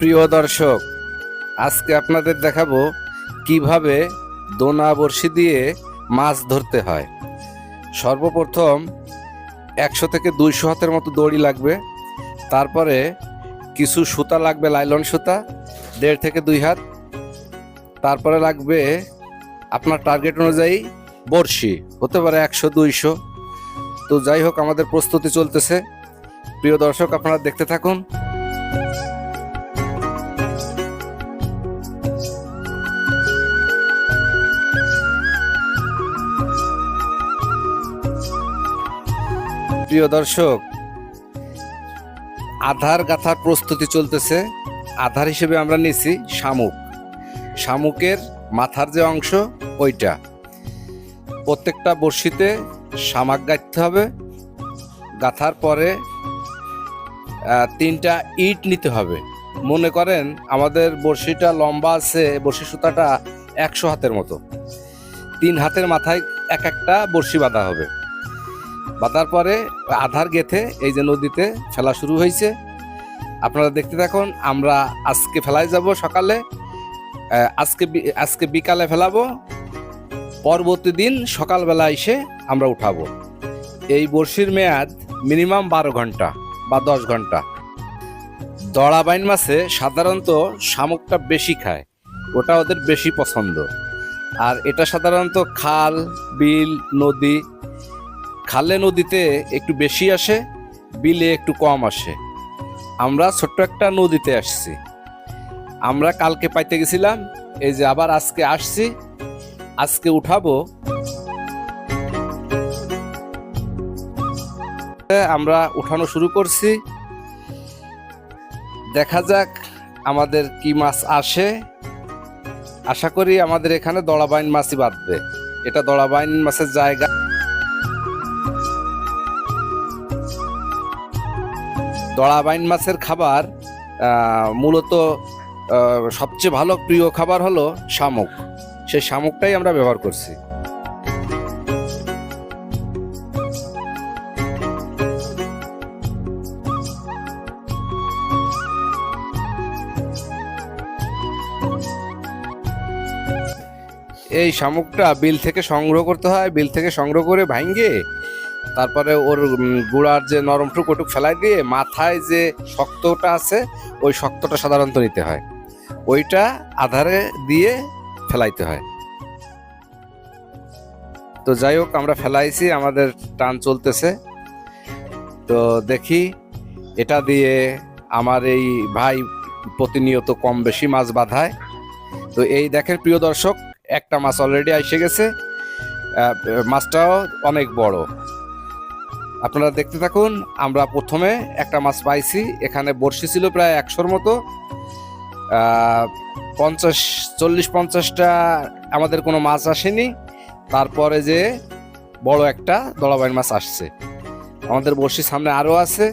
প্রিয় দর্শক, আজকে আপনাদের দেখাবো কীভাবে দোনা বড়শি দিয়ে মাছ ধরতে হয়। সর্বপ্রথম একশো থেকে দুইশো হাতের মতো দড়ি লাগবে, তারপরে কিছু সুতা লাগবে, লাইলন সুতা, দেড় থেকে দুই হাত। তারপরে লাগবে আপনার টার্গেট অনুযায়ী বড়শি, হতে পারে একশো, দুইশো। তো যাই হোক, আমাদের প্রস্তুতি চলতেছে। প্রিয় দর্শক, আপনারা দেখতে থাকুন। প্রিয় দর্শক, আধার গাথার প্রস্তুতি চলতেছে। আধার হিসেবে আমরা নিছি শামুক। শামুকের মাথার যে অংশ, ওইটা। প্রত্যেকটা বড়শিতে শামাক গাঁথতে হবে। গাঁথার পরে তিনটা ইট নিতে হবে। মনে করেন, আমাদের বড়শিটা লম্বা আছে বড়শি সুতাটা একশো হাতের মতো। তিন হাতের মাথায় এক একটা বড়শি বাঁধা হবে। বাঁধার পরে আধার গেথে এই যে নদীতে ফেলা শুরু হয়েছে। আপনারা দেখতে থাকুন, আমরা আজকে ফেলায় যাব সকালে। আজকে বি- আজকে বিকালে ফেলাবো। পরবর্তী দিন সকালবেলা এসে আমরা উঠাবো। এই বড়শির মেয়াদ মিনিমাম বারো ঘণ্টা বা দশ ঘণ্টা। দড়া বাইন মাছে সাধারণত শামুকটা বেশি খায়, ওটা ওদের বেশি পছন্দ। আর এটা সাধারণত খাল, বিল, নদী খালে নদীতে একটু বেশি আসে, বিলে একটু কম আসে। আমরা ছোট্ট একটা নদীতে আসছি। আমরা কালকে পাইতে গেছিলাম, এই যে আবার আজকে আসছি, আজকে উঠাবো। আমরা উঠানো শুরু করছি। দেখা যাক আমাদের কি মাছ আসে। আশা করি আমাদের এখানে দড়াবাইন মাছই বাঁধবে। এটা দড়াবাইন মাছের জায়গা। দড়াবাইন মাছের খাবার মূলত সবচেয়ে ভালো প্রিয় খাবার হলো শামুক। সেই শামুকটাই আমরা ব্যবহার করছি। এই শামুকটা বিল থেকে সংগ্রহ করতে হয়। বিল থেকে সংগ্রহ করে ভাঙ্গে তারপরে ওর গুড়ার যে নরম টুকুটুক ফেলাই দিয়ে মাথায় যে শক্তটা আছে, ওই শক্তটা সাধারণত নিতে হয়। ওইটা আধারে দিয়ে ফেলাইতে হয়। তো যাই হোক, আমরা ফেলাইছি, আমাদের টান চলতেছে। তো দেখি, এটা দিয়ে আমার এই ভাই প্রতিনিয়ত কম বেশি মাছ বাঁধায়। তো এই দেখেন, প্রিয় দর্শক, একটা মাছ অলরেডি এসে গেছে। মাছটাও অনেক বড়। আপনারা দেখতে থাকুন, আমরা প্রথমে একটা মাছ পাইছি, এখানে বড়শি ছিল প্রায় একশোর মতো। পঞ্চাশ, চল্লিশ, পঞ্চাশটা আমাদের কোনো মাছ আসেনি। তারপরে যে বড় একটা দলাবাইন মাছ আসছে। আমাদের বড়শির সামনে আরও আছে।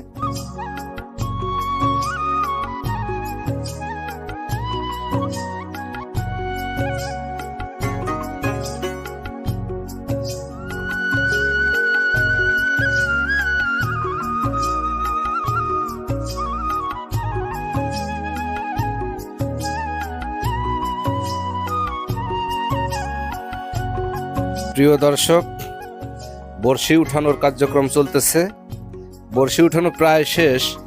প্রিয় দর্শক, বড়শি উঠানোর কার্যক্রম চলতেছে। বড়শি উঠানো প্রায় শেষ।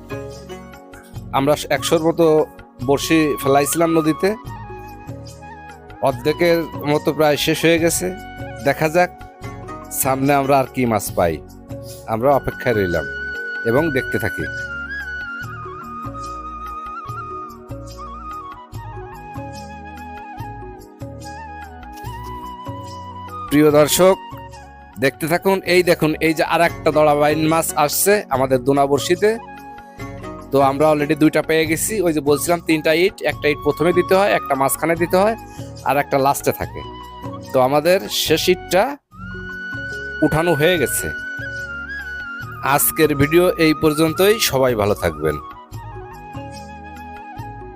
আমরা একশোর মতো বড়শি ফেলাইছিলাম নদীতে। অর্ধেকের মতো প্রায় শেষ হয়ে গেছে। দেখা যাক, সামনে আমরা আর কি মাছ পাই। আমরা অপেক্ষায় রইলাম এবং দেখতে থাকি। প্রিয় দর্শক, দেখতে থাকুন, এই দেখুন, এই যে আর একটা দড়াবাইন মাছ আসছে আমাদের দোনা বড়শিতে তো আমরা অলরেডি দুইটা পেয়ে গেছি, ওই যে বলছিলাম তিনটা ইট, একটা ইট প্রথমে দিতে হয়, একটা মাঝখানে দিতে হয়, আর একটা লাস্টে থাকে। তো আমাদের শেষ ইটটা উঠানো হয়ে গেছে। আজকের ভিডিও এই পর্যন্তই, সবাই ভালো থাকবেন।